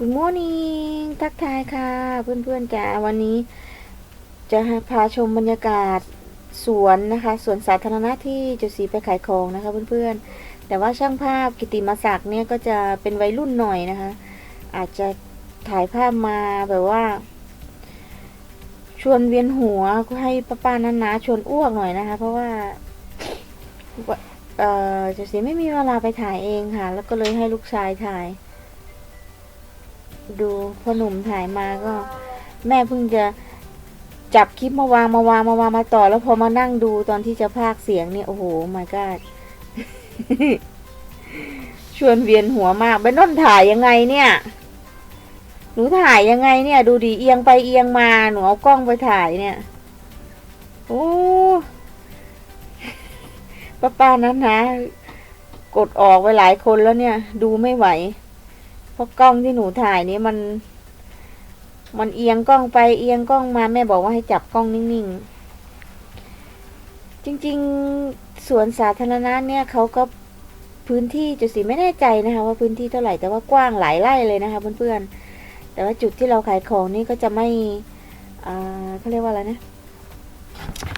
Good morning ทักทายค่ะ เพื่อนๆจ๋าวันนี้ จะพาชมบรรยากาศสวนนะคะสวนสาธารณะที่จุสีไปขายของนะคะเพื่อนๆ แต่ว่าช่างภาพกิติมาศักดิ์เนี่ยก็จะเป็นวัยรุ่นหน่อยนะคะ อาจจะถ่ายภาพมาแบบว่า ชวนเวียนหัวให้ป้าป้านนาชวนอ้วกหน่อยนะคะ เพราะว่าเออจุสีไม่มีเวลาไปถ่ายเองค่ะ แล้วก็เลยให้ลูกชายถ่าย ดูพ่อหนุ่มถ่ายมาก็ แม่เพิ่งจะจับคลิปมาวางมาวางมาวางมาต่อ แล้วพอมานั่งดูตอนที่จะพากเสียงเนี่ยโอ้โห my god ชวนเวียนหัวมากไปนอนถ่ายยังไงเนี่ย หนูถ่ายยังไงเนี่ย ดูดีเอียงไปเอียงมาหนูเอากล้องไปถ่ายเนี่ยโอ้ป้าป้านั้นนะกดออกไปหลายคนแล้วเนี่ย ดูไม่ไหว เพราะกล้องที่หนูถ่ายนี้มัน มันเอียงกล้องไปเอียงกล้องมาแม่บอกว่าให้จับกล้องนิ่งๆ จริงๆสวนสาธารณะเนี่ยเขาก็พื้นที่จุดสีไม่แน่ใจนะคะว่าพื้นที่เท่าไหร่แต่ว่ากว้างหลายไร่เลยนะคะเพื่อนๆแต่ว่าจุดที่เราขายของนี่ก็จะไม่เขาเรียกว่าอะไรนะ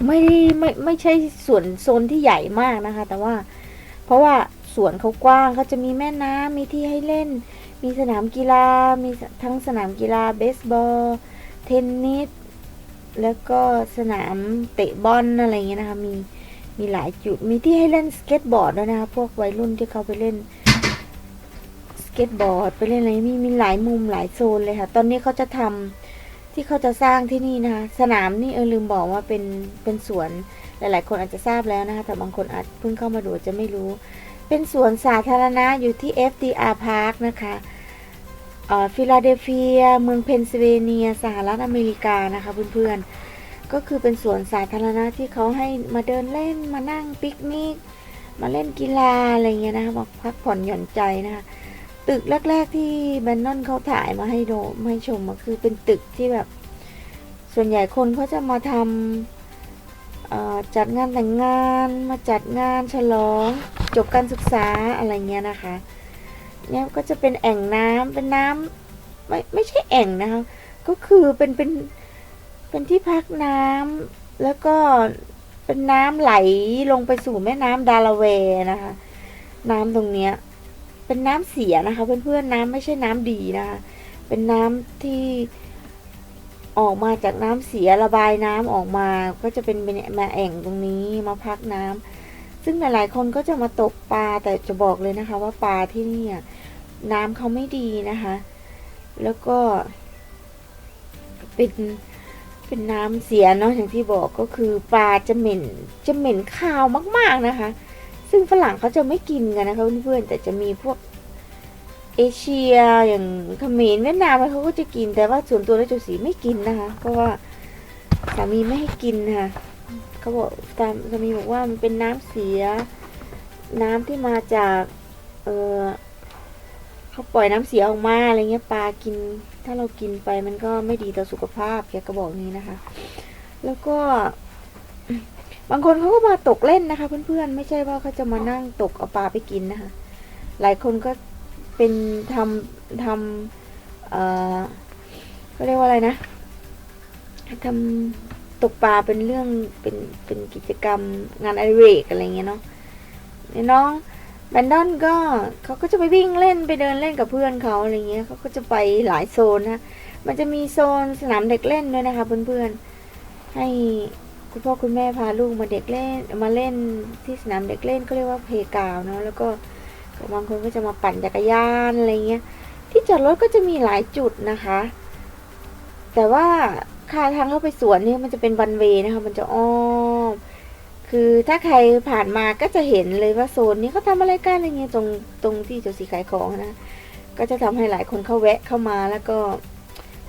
ไม่ได้ไม่ไม่ใช่สวนโซนที่ใหญ่มากนะคะ แต่ว่า เพราะว่าสวนเขากว้างเขาจะมีแม่น้ำมีที่ให้เล่น มีสนามกีฬา มีทั้งสนามกีฬาเบสบอล เทนนิส แล้วก็สนามเตะบอลอะไรเงี้ยนะคะ มี มีหลายจุด มีที่ให้เล่นสเก็ตบอร์ดด้วยนะคะ พวกวัยรุ่นที่เขาไปเล่นสเก็ตบอร์ด ไปเล่นอะไรมีมีหลายมุมหลายโซนเลยค่ะ ตอนนี้เขาจะทำที่เขาจะสร้างที่นี่นะคะ สนามนี่เออลืมบอกว่าเป็น เป็นสวน หลาย ๆ คนอาจจะทราบแล้วนะคะ แต่บางคนอาจเพิ่งเข้ามาดูจะไม่รู้ เป็นสวนสาธารณะอยู่ที่ FDR Park นะคะฟิลาเดลเฟีย เมืองเพนซิลเวเนีย สหรัฐอเมริกานะคะเพื่อนๆ ก็คือเป็นสวนสาธารณะที่เขาให้มาเดินเล่นมานั่งปิกนิก มาเล่นกีฬาอะไรเงี้ยนะคะมาพักผ่อนหย่อนใจนะคะตึกแรก ๆ ที่แบนนอนเขาถ่ายมาให้ดูมาให้ชมก็คือเป็นตึกที่แบบ ส่วนใหญ่คนเขาจะมาทำ จัดงานแต่งงานมาจัดงานฉลองจบการศึกษาอะไรเงี้ยนะคะ เนี่ยก็จะเป็นแอ่งน้ำเป็นน้ำไม่ไม่ใช่แอ่งนะคะ ก็คือเป็นเป็นเป็นที่พักน้ำแล้วก็เป็นน้ำไหลลงไปสู่แม่น้ำดาลาเวย์นะคะ น้ำตรงเนี้ยเป็นน้ำเสียนะคะเพื่อนๆน้ำไม่ใช่น้ำดีนะคะ เป็นน้ำที่ ออกมาจากน้ำเสียระบายน้ำออกมา ก็จะเป็นมาแอ่งตรงนี้มาพักน้ำซึ่งหลายๆคนก็จะมาตกปลาแต่จะบอกเลยนะคะ ว่าปลาที่นี่น้ำเขาไม่ดีนะคะ แล้วก็ เป็นเป็นน้ำเสียเนาะอย่างที่บอกก็คือปลาจะเหม็นจะเหม็นคาวมาก ๆนะคะ ซึ่งฝรั่งเขาจะไม่กินกันนะคะเพื่อนๆแต่จะมีพวก เอเชียอย่างเขมรเวียดนามเขาก็จะกินแต่ว่าส่วนตัวแล้วจุสีไม่กินนะคะเพราะว่าสามีไม่ให้กินค่ะเขาบอกตามสามีบอกว่ามันเป็นน้ำเสีย น้ำที่มาจาก เออเขาปล่อยน้ำเสียออกมาอะไรเงี้ยปลากิน ถ้าเรากินไปมันก็ไม่ดีต่อสุขภาพแกก็บอกนี้นะคะ แล้วก็ บางคนเขาก็มาตกเล่นนะคะ เพื่อนๆไม่ใช่ว่าเขาจะมานั่งตกเอาปลาไปกินนะคะ หลายคนก็ เป็นทำทำเออเขาเรียกว่าอะไรนะทำตกปลาเป็นเรื่องเป็นเป็นกิจกรรมงานอดิเรกอะไรเงี้ยเนาะน้องแบนดอนก็เขาก็จะไปวิ่งเล่นไปเดินเล่นกับเพื่อนเขาอะไรเงี้ยเขาก็จะไปหลายโซนนะมันจะมีโซนสนามเด็กเล่นด้วยนะคะเพื่อนๆให้คุณพ่อคุณแม่พาลูกมาเด็กเล่นมาเล่นที่สนามเด็กเล่นก็เรียกว่าเพกาวเนาะแล้วก็ บางคนก็จะมาปั่นจักรยานอะไรเงี้ย ที่จอดรถก็จะมีหลายจุดนะคะ แต่ว่าค่าทางเข้าไปสวนเนี่ยมันจะเป็นวันเวนะคะ มันจะอ้อม คือถ้าใครผ่านมาก็จะเห็นเลยว่าโซนนี้เขาทำอะไรกันอะไรเงี้ยตรงตรงที่เจ้าสีขายของนะ ก็จะทำให้หลายคนเข้าแวะเข้ามาแล้วก็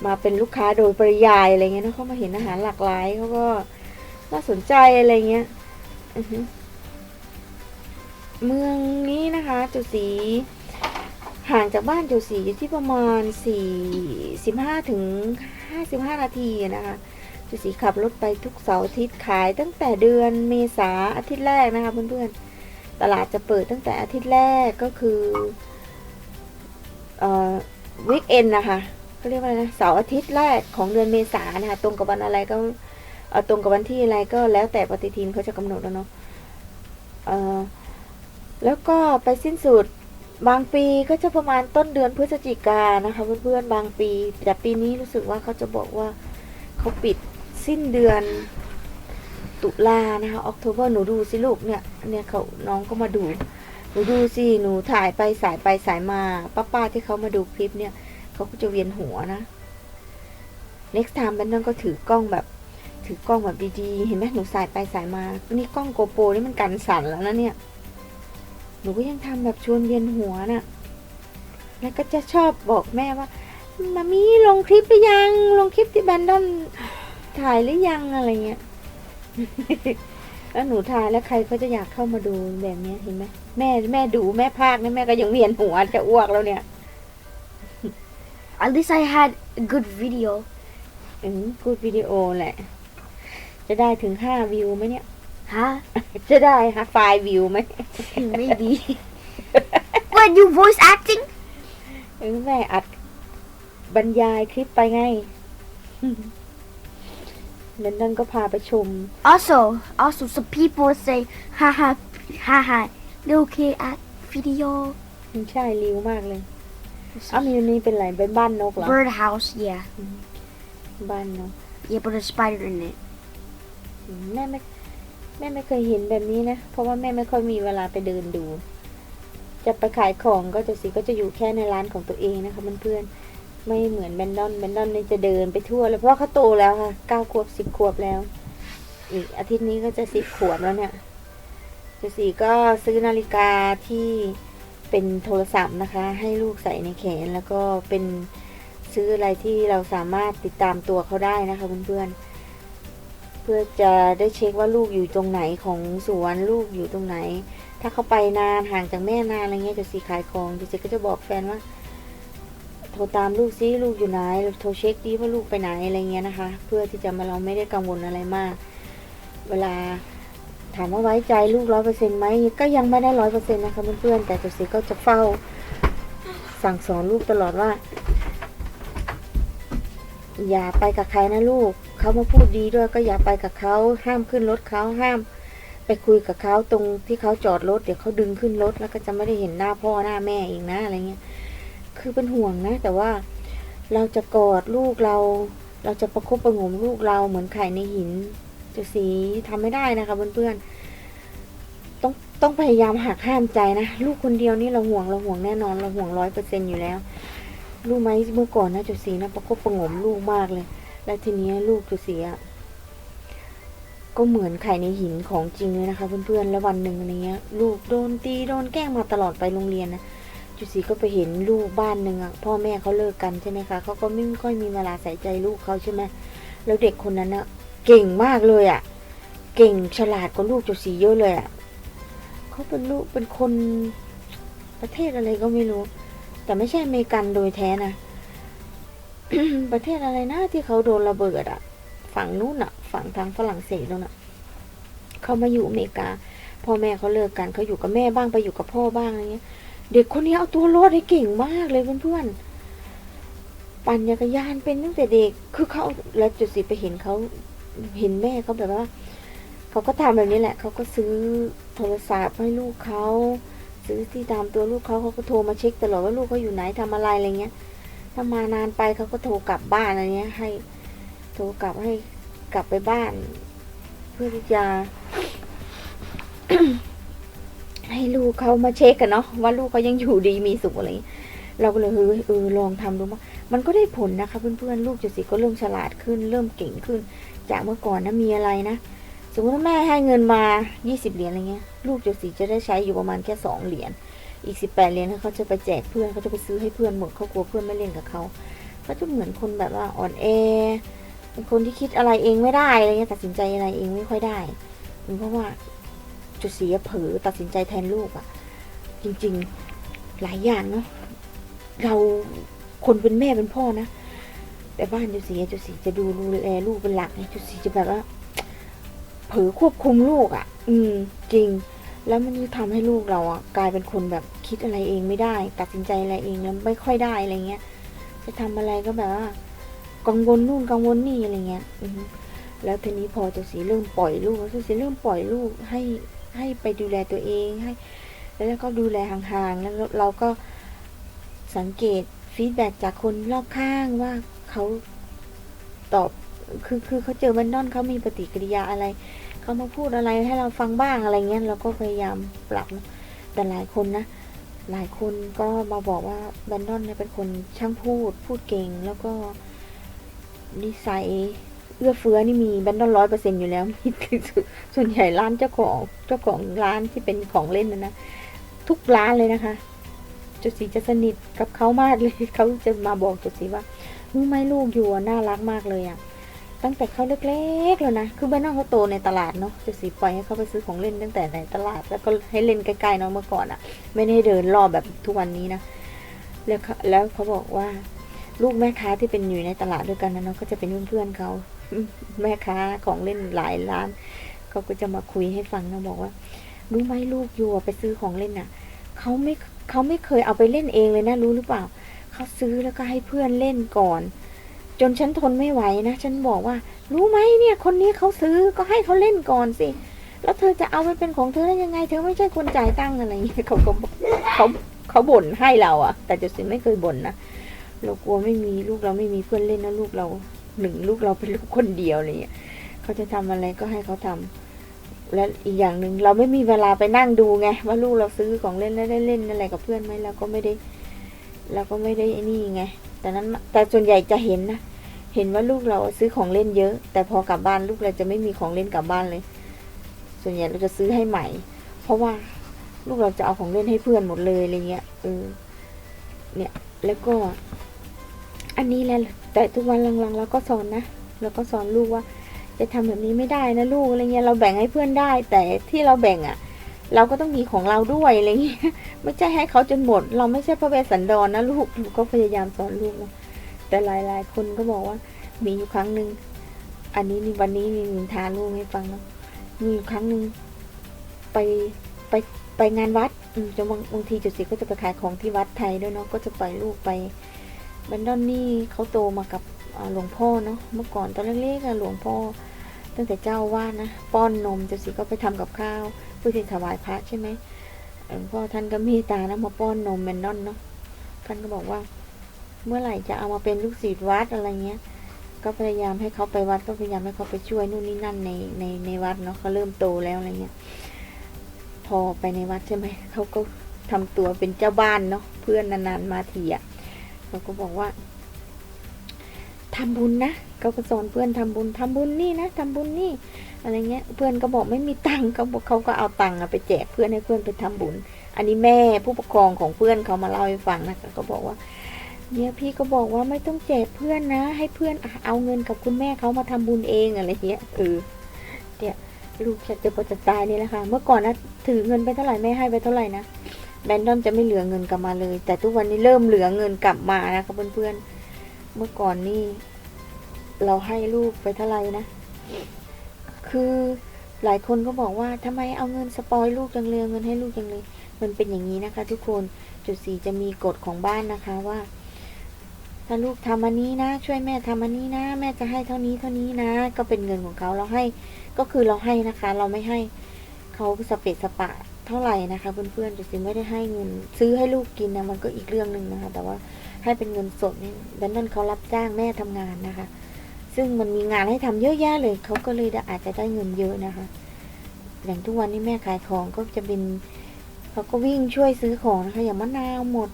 มาเป็นลูกค้าโดยปริยายอะไรเงี้ยนะเขามาเห็นอาหารหลากหลายเขาก็น่าสนใจอะไรเงี้ย เมืองนี้นะคะจ้าสี ห่างจากบ้านจ้าสีอยู่ที่ประมาณสี่สิบห้าถึงห้าสิบห้านาทีนะคะจ้าสีขับรถไปทุกเสาร์อาทิตย์ขายตั้งแต่เดือนเมษาอาทิตย์แรกนะคะเพื่อนๆตลาดจะเปิดตั้งแต่อาทิตย์แรกก็คือเอ่อวิกเอนนะคะเขาเรียกว่าอะไรนะเสาร์อาทิตย์แรกของเดือนเมษานะคะตรงกับวันอะไรก็ตรงกับวันที่อะไรก็แล้วแต่ปฏิทินเขาจะกำหนดแล้วเนาะเออ แล้วก็ไปสิ้นสุดบางปีก็จะประมาณต้นเดือนพฤศจิกานะคะเพื่อนๆบางปี แต่ปีนี้รู้สึกว่าเขาจะบอกว่าเขาปิดสิ้นเดือนตุลานะคะออกโทเบอร์หนูดูสิลูกเนี่ยเนี่ยเขาน้องก็มาดูหนูดูสิหนูถ่ายไปสายไปสายมาป้าป้าๆที่เขามาดูคลิปเนี่ยเขาก็จะเวียนหัวนะ next time แบนนั่นก็ถือกล้องแบบ ถือกล้องแบบดีๆ เห็นไหมหนูสายไปสายมา นี่กล้องโกโปรนี่มันกันสั่นแล้วนะเนี่ย หนูก็ยังทำแบบชวนเวียนหัวน่ะ แล้วก็จะชอบบอกแม่ว่ามามีลงคลิปหรือยัง ลงคลิปที่แบนดอนถ่ายหรือยังอะไรเงี้ย แล้วหนูถ่ายแล้วใครก็จะอยากเข้ามาดูแบบเนี้ยเห็นไหมแม่แม่ดูแม่ภาคเนี่ยแม่ก็ยังเวียนหัวจะอ้วกแล้วเนี่ย At least I had a good video. อืมกูดวิดีโอแหละ จะได้ถึงห้าวิวไหมเนี่ย Huh? จะได้ฮะไฟล์วิวไหม Maybe. what, you voice acting? เออแม่อัดบรรยายคลิปไปไงเบนดันก็พาไปชม Also, also, some people say, haha, haha, little kid act video. มันใช่ริวมากเลยอ้าวมีอันนี้เป็นอะไรเป็นบ้านนกเหรอ Birdhouse, yeah. บ้านนก Yeah, but a spider in it. อืมแม่ไม่ แม่ไม่เคยเห็นแบบนี้นะ เพราะว่าแม่ไม่ค่อยมีเวลาไปเดินดู จะไปขายของก็จะสิก็จะอยู่แค่ในร้านของตัวเองนะคะเพื่อนๆไม่เหมือนแบนดอนแบนดอนเนี่ยจะเดินไปทั่วเลยเพราะเขาโตแล้วค่ะเก้าขวบสิบขวบแล้ว อีกอาทิตย์นี้ก็จะสิบขวบแล้วเนี่ยจะสีก็ซื้อนาฬิกาที่เป็นโทรศัพท์นะคะ ให้ลูกใส่ในแขนแล้วก็เป็นซื้ออะไรที่เราสามารถติดตามตัวเขาได้นะคะเพื่อนๆ เพื่อจะได้เช็คว่าลูกอยู่ตรงไหนของสวนลูกอยู่ตรงไหน ถ้าเขาไปนานห่างจากแม่นานอะไรเงี้ยจะสีขายของจะสีก็จะบอกแฟนว่า โทรตามลูกซิลูกอยู่ไหนโทรเช็คดีว่าลูกไปไหนอะไรเงี้ยนะคะ เพื่อที่จะมาเราไม่ได้กังวลอะไรมาก เวลาถามว่าไว้ใจลูกร้อยเปอร์เซ็นต์ไหมก็ยังไม่ได้ร้อยเปอร์เซ็นต์นะคะเพื่อนๆแต่จะสีก็จะเฝ้า สั่งสอนลูกตลอดว่า อย่าไปกับใครนะลูก เขามาพูดดีด้วยก็อย่าไปกับเขาห้ามขึ้นรถเขาห้าม ไปคุยกับเขาตรงที่เขาจอดรถเดี๋ยวเขาดึงขึ้นรถแล้วก็จะไม่ได้เห็นหน้าพ่อหน้าแม่อีกนะอะไรเงี้ยคือเป็นห่วงนะ แต่ว่าเราจะกอดลูกเรา เราจะประคบประงมลูกเราเหมือนไข่ในหินจะสีทำไม่ได้นะคะเพื่อนๆต้องต้องพยายามหักห้ามใจนะลูกคนเดียวนี่เราห่วงเราห่วงแน่นอนเราห่วงร้อยเปอร์เซ็นอยู่แล้วรู้ไหมเมื่อก่อนนะจุสีนะประคบประงมลูกมากเลย แล้วทีนี้ลูกจุสีอะก็เหมือนไข่ในหินของจริงเลยนะคะ เพื่อนๆ แล้ววันหนึ่งอะไรเงี้ย ลูกโดนตีโดนแกล้งมาตลอดไปโรงเรียนนะจุสีก็ไปเห็นลูกบ้านหนึ่งอะพ่อแม่เขาเลิกกันใช่ไหมคะเขาก็ไม่ค่อยมีเวลาใส่ใจลูกเขาใช่ไหมแล้วเด็กคนนั้นอะเก่งมากเลยอะเก่งฉลาดกว่าลูกจุสีเยอะเลยอะเขาเป็นลูกเป็นคนประเทศอะไรก็ไม่รู้ แต่ไม่ใช่อเมริกันโดยแท้นะ ประเทศอะไรนะที่เขาโดนระเบิดอะฝั่งนู้นอะฝั่งทางฝรั่งเศสแล้วน่ะเขามาอยู่อเมริกาพ่อแม่เขาเลิกกันเขาอยู่กับแม่บ้างไปอยู่กับพ่อบ้างอะไรเงี้ย เด็กคนนี้เอาตัวรอดได้เก่งมากเลยเพื่อนๆปั่นจักรยานเป็นตั้งแต่เด็กคือเขาแล้วจุดสิไปเห็นเขาเห็นแม่เขาแบบว่าเขาก็ทำแบบนี้แหละ เขาก็ซื้อโทรศัพท์ให้ลูกเขาซื้อที่ตามตัวลูกเขาเขาก็โทรมาเช็คตลอดว่าลูกเขาอยู่ไหนทำอะไรอะไรเงี้ย ถ้ามานานไปเขาก็โทรกลับบ้านอะไรเงี้ย ให้โทรกลับให้กลับไปบ้าน เพื่อที่จะให้ลูกเขามาเช็คกันเนาะว่าลูกเขายังอยู่ดีมีสุขอะไรเงี้ยเราก็เลยเออเออลองทำดูมั้งมันก็ได้ผลนะคะเพื่อนๆลูกจุสิก็เริ่มฉลาดขึ้น เริ่มเก่งขึ้น จากเมื่อก่อนนะมีอะไรนะสมมติว่าแม่ให้เงินมา20เหรียญอะไรเงี้ย ลูกจุสิจะได้ใช้อยู่ประมาณแค่สองเหรียญ อีก 18 เหรียญเขาจะไปแจกเพื่อนเขาจะไปซื้อให้เพื่อนหมดเขากลัวเพื่อนไม่เล่นกับเขาเขาจะเหมือนคนแบบว่าอ่อนแอเป็นคนที่คิดอะไรเองไม่ได้อะไรเงี้ยตัดสินใจอะไรเองไม่ค่อยได้เพราะว่าจุดเสียเผลอตัดสินใจแทนลูกอะจริงๆหลายอย่างเนาะเราคนเป็นแม่เป็นพ่อนะแต่บ้านจุดเสียจุดสีจะดูดูแลลูกเป็นหลักไงจุดสีจะแบบว่าเผลอควบคุมลูกอะ อืม จริง แล้วมันจะทำให้ลูกเราอะกลายเป็นคนแบบคิดอะไรเองไม่ได้ ตัดสินใจอะไรเองแล้วไม่ค่อยได้อะไรเงี้ย จะทำอะไรก็แบบว่ากังวลนู่นกังวลนี่อะไรเงี้ยอืแล้วทีนี้พอจ้าสีเริ่มปล่อยลูกเจ้าสีเริ่มปล่อยลูกให้ให้ไปดูแลตัวเองให้ แล้วก็ดูแลห่างๆแล้วเราก็สังเกตฟีดแบ็จากคนรอบข้างว่าเขาตอบคือคือเขาเจอบันดอนเขามีปฏิกิริยาอะไร เขามาพูดอะไรให้เราฟังบ้างอะไรเงี้ยเราก็พยายามปรับนะแต่หลายคนนะ หลายคนก็มาบอกว่าแบนดอนเนี่ยเป็นคนช่างพูด พูดเก่งแล้วก็นิสัยเอื้อเฟื้อนี่มีแบนดอนร้อยเปอร์เซ็นอยู่แล้วมีส่วนใหญ่ร้านเจ้าของเจ้าของร้านที่เป็นของเล่นนะนะทุกร้านเลยนะคะจุดสีจะสนิทกับเขามากเลยเขาจะมาบอกจุดสีว่ารู้ไหมลูกอยู่น่ารักมากเลยอะ ตั้งแต่เขาเล็กๆแล้วนะ คือแบนดอนเขาโตในตลาดเนาะจุดสีปล่อยให้เขาไปซื้อของเล่นตั้งแต่ในตลาด แล้วก็ให้เล่นใกล้ๆเนาะเมื่อก่อนอะไม่ได้เดินรอบแบบทุกวันนี้นะ แล้วเขาแล้วเขาบอกว่า ลูกแม่ค้าที่เป็นอยู่ในตลาดด้วยกันนะเนาะก็จะเป็นเพื่อนๆเขา แม่ค้าของเล่นหลายร้านเขาก็จะมาคุยให้ฟังนะบอกว่ารู้ไหมลูกอยู่อะไปซื้อของเล่นน่ะเขาไม่เขาไม่เคยเอาไปเล่นเองเลยนะรู้หรือเปล่าเขาซื้อแล้วก็ให้เพื่อนเล่นก่อน จนฉันทนไม่ไหวนะฉันบอกว่า รู้ไหมเนี่ย คนนี้เขาซื้อก็ให้เขาเล่นก่อนสิ แล้วเธอจะเอาไปเป็นของเธอได้ยังไง เธอไม่ใช่คนจ่ายตังค์อะไรอย่างเงี้ยเขาก็บอกเขาเขาบ่นให้เราอะแต่จุดสินไม่เคยบ่นนะเรากลัวไม่มีลูกเราไม่มีเพื่อนเล่นนะลูกเราหนึ่งลูกเราเป็นลูกคนเดียวอะไรอย่างเงี้ยเขาจะทำอะไรก็ให้เขาทำและอีกอย่างหนึ่งเราไม่มีเวลาไปนั่งดูไงว่าลูกเราซื้อของเล่นแล้วได้เล่นอะไรกับเพื่อนไหมเราก็ไม่ได้เราก็ไม่ได้ไอ้นี่ไงแต่นั้นแต่ส่วนใหญ่จะเห็นนะ เห็นว่าลูกเราซื้อของเล่นเยอะ แต่พอกลับบ้านลูกเราจะไม่มีของเล่นกลับบ้านเลย ส่วนใหญ่เราจะซื้อให้ใหม่ เพราะว่าลูกเราจะเอาของเล่นให้เพื่อนหมดเลยอะไรเงี้ยเออเนี่ยแล้วก็ อันนี้แหละแต่ทุกวันหลังๆเราก็สอนนะเราก็สอนลูกว่า จะทำแบบนี้ไม่ได้นะลูกอะไรเงี้ยเราแบ่งให้เพื่อนได้ แต่ที่เราแบ่งอะ่ะ เราก็ต้องมีของเราด้วยอะไรเงี้ยไม่ใช่ให้เขาจนหมด เราไม่ใช่พระเวสสันดรนนะลูกกก็พยายามสอนลูกนะ แต่หลายๆ คนก็บอกว่า มีอยู่ครั้งหนึ่งอันนี้นี่วันนี้มีนินทาลูกให้ฟังเนาะมีอยู่ครั้งหนึ่งไปไปไปงานวัดอืมจะบางบางทีจุดสิก็จะไปขายของที่วัดไทยด้วยเนาะก็จะปล่อยลูกไปบันดอนนี่เขาโตมากับหลวงพ่อเนาะเมื่อก่อนตอนเล็กๆหลวงพ่อ ตั้งแต่เจ้าว่านะป้อนนมจุดสิก็ไปทำกับข้าวเพื่อที่ถวายพระใช่ไหมหลวงพ่อท่านก็เมตตานะมาป้อนนมแมนดอนเนาะท่านก็บอกว่า เมื่อไหร่จะเอามาเป็นลูกศิษย์วัดอะไรเงี้ย ก็พยายามให้เขาไปวัดก็พยายามให้เขาไปช่วยนู่นนี่นั่นในในในวัดเนาะเขาเริ่มโตแล้วอะไรเงี้ย พอไปในวัดใช่ไหมเขาก็ทำตัวเป็นเจ้าบ้านเนาะเพื่อนนานๆมาทีอะเขาก็บอกว่าทำบุญนะเขาก็สอนเพื่อนทำบุญทำบุญนี่นะทำบุญนี่ อะไรเงี้ย เพื่อนก็บอกไม่มีตังค์เขาบอกเขาก็เอาตังค์ไปแจกเพื่อนให้เพื่อนไปทำบุญ อันนี้แม่ผู้ปกครองของเพื่อนเขามาเล่าให้ฟังนะเขาบอกว่า เนี่ยพี่ก็บอกว่าไม่ต้องแจกเพื่อนนะ ให้เพื่อนเอาเงินกับคุณแม่เขามาทำบุญเองอะไรเงี้ยเออเนี่ยลูกจะจะปจะตายนี่แหละค่ะเมื่อก่อนนะถือเงินไปเท่าไหร่แม่ให้ไปเท่าไหร่นะแบนดอนจะไม่เหลือเงินกลับมาเลย แต่ทุกวันนี้เริ่มเหลือเงินกลับมานะคะเพื่อนๆเมื่อก่อนนี่เราให้ลูกไปเท่าไหร่นะ คือหลายคนก็บอกว่าทำไมเอาเงินสปอยลูกจังเลยเงินให้ลูกจังเลย มันเป็นอย่างนี้นะคะ ทุกคนจุดสี่จะมีกฎของบ้านนะคะว่า ถ้าลูกทำอันนี้นะ ช่วยแม่ทำอันนี้นะ แม่จะให้เท่านี้เท่านี้นะ ก็เป็นเงินของเขาเราให้ก็คือเราให้นะคะ เราไม่ให้เขาสเปะสปะเท่าไหร่นะคะ เพื่อนๆจะสิไม่ได้ให้เงิน ซื้อให้ลูกกินนะมันก็อีกเรื่องหนึ่งนะคะ แต่ว่าให้เป็นเงินสดนี่ดันนั่นเขารับจ้างแม่ทำงานนะคะ ซึ่งมันมีงานให้ทำเยอะแยะเลยเขาก็เลยอาจจะได้เงินเยอะนะคะ อย่างทุกวันนี้แม่ขายของก็จะเป็นเขาก็วิ่งช่วยซื้อของนะคะ อย่างมะนาวหมด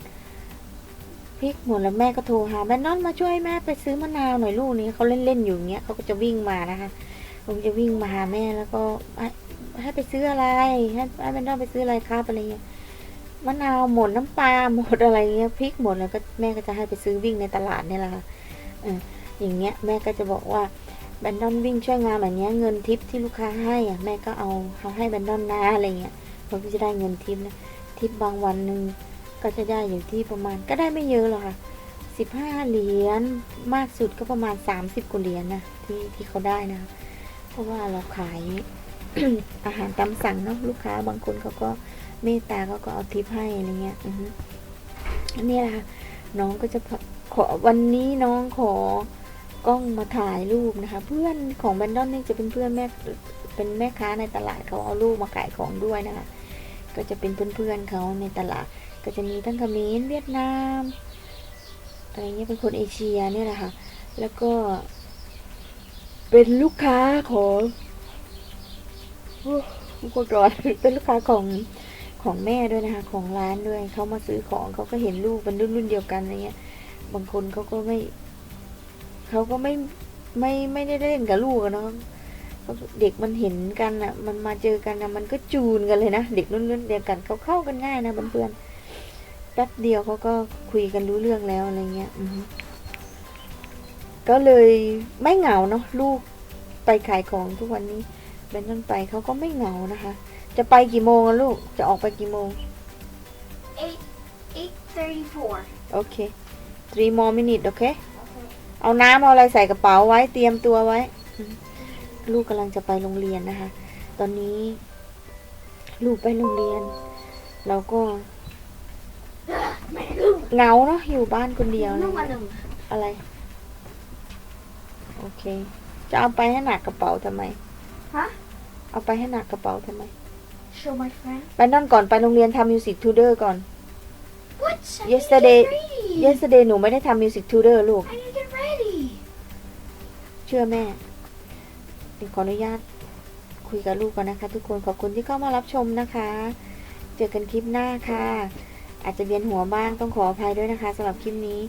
พริกหมดแล้วแม่ก็โทรหาแบนนอนมาช่วยแม่ไปซื้อมะนาวหน่อยลูกนี้เขาเล่นเล่นๆอยู่อย่างเงี้ยเขาก็จะวิ่งมานะคะผมจะวิ่งมาหาแม่แล้วก็ให้ไปซื้ออะไรให้ให้แบนนอนไปซื้ออะไรครับอะไรเงี้ยมะนาวหมดน้ำปลาหมดอะไรเงี้ยพริกหมดแล้วก็แม่ก็จะให้ไปซื้อวิ่งในตลาดเนี่ยแหละค่ะอย่างเงี้ยแม่ก็จะบอกว่าแบนดอนวิ่งช่วยงานแบบเนี้ยเงินทิปที่ลูกค้าให้อะแม่ก็เอาเขาให้แบนดอนนะอะไรเงี้ยเขาก็จะได้เงินทิปนะทิปบางวันหนึ่ง ก็จะได้อยู่ที่ประมาณก็ได้ไม่เยอะหรอกค่ะสิบห้าเหรียญมากสุดก็ประมาณสามสิบกว่าเหรียญนะที่ที่เขาได้นะ เพราะว่าเราขาย อาหารตามสั่งเนาะลูกค้าบางคนเขาก็เมตตาเขาก็เอาทิปให้อะไรเงี้ยอืออันนี้แหละค่ะน้องก็จะขอวันนี้น้องขอกล้องมาถ่ายรูปนะคะ เพื่อนของแบนดอนนี่จะเป็นเพื่อนแม่เป็นแม่ค้าในตลาดเขาเอาลูกมาขายของด้วยนะคะ ก็จะเป็นเพื่อนๆเขาในตลาด ก็จะมีทั้งเขมรเวียดนาม อะไรเงี้ยเป็นคนเอเชียเนี่ยแหละค่ะ แล้วก็ เป็นลูกค้าของโอ้อุปกรณ์เป็นลูกค้าของของแม่ด้วยนะคะ ของร้านด้วยเขามาซื้อของเขาก็เห็นลูกเป็นรุ่นรุ่นเดียวกันอะไรเงี้ย บางคนเขาก็ไม่เขาก็ไม่ไม่ไม่ได้เล่นกับลูกเนาะเด็กมันเห็นกันอะ มันมาเจอกันอะ มันก็จูนกันเลยนะ เด็กรุ่นรุ่นเดียวกันเขาเข้ากันง่ายนะเพื่อนๆ ป๊บเดียวเขาก็คุยกันรู้เรื่องแล้วอะไรเงี้ยอือฮึก็เลยไม่เหงาเนาะลูกไปขายของทุกวันนี้เป็นต้นไปเขาก็ไม่เหงานะคะ จะไปกี่โมงอะลูกจะออกไปกี่โมง Eight, eight thirty-four. โอเค three more minutes โอเคเอาน้ำเอาอะไรใส่กระเป๋าไว้เตรียมตัวไว้อืมลูกกำลังจะไปโรงเรียนนะคะ ตอนนี้ ลูกไปโรงเรียน เราก็ เหงาเนาะอยู่บ้านคนเดียว No นะ one. อะไร โอเค จะเอาไปให้หนักกระเป๋าทำไมฮะเอาไปให้หนักกระเป๋าทำไม Show my friend. ไปนอนก่อนไปโรงเรียนทำมิวสิกทูเดอร์ก่อน What? I Yesterday- Need to get ready. yesterday หนูไม่ได้ทำมิวสิกทูเดอร์ลูก I need to get ready. เชื่อแม่เดี๋ยวขออนุญาตคุยกับลูกก่อนนะคะ ทุกคนขอบคุณที่เข้ามารับชมนะคะ เจอกันคลิปหน้าค่ะ อาจจะเวียนหัวบ้างต้องขออภัยด้วยนะคะสำหรับคลิปนี้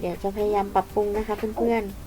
เดี๋ยวจะพยายามปรับปรุงนะคะเพื่อนๆ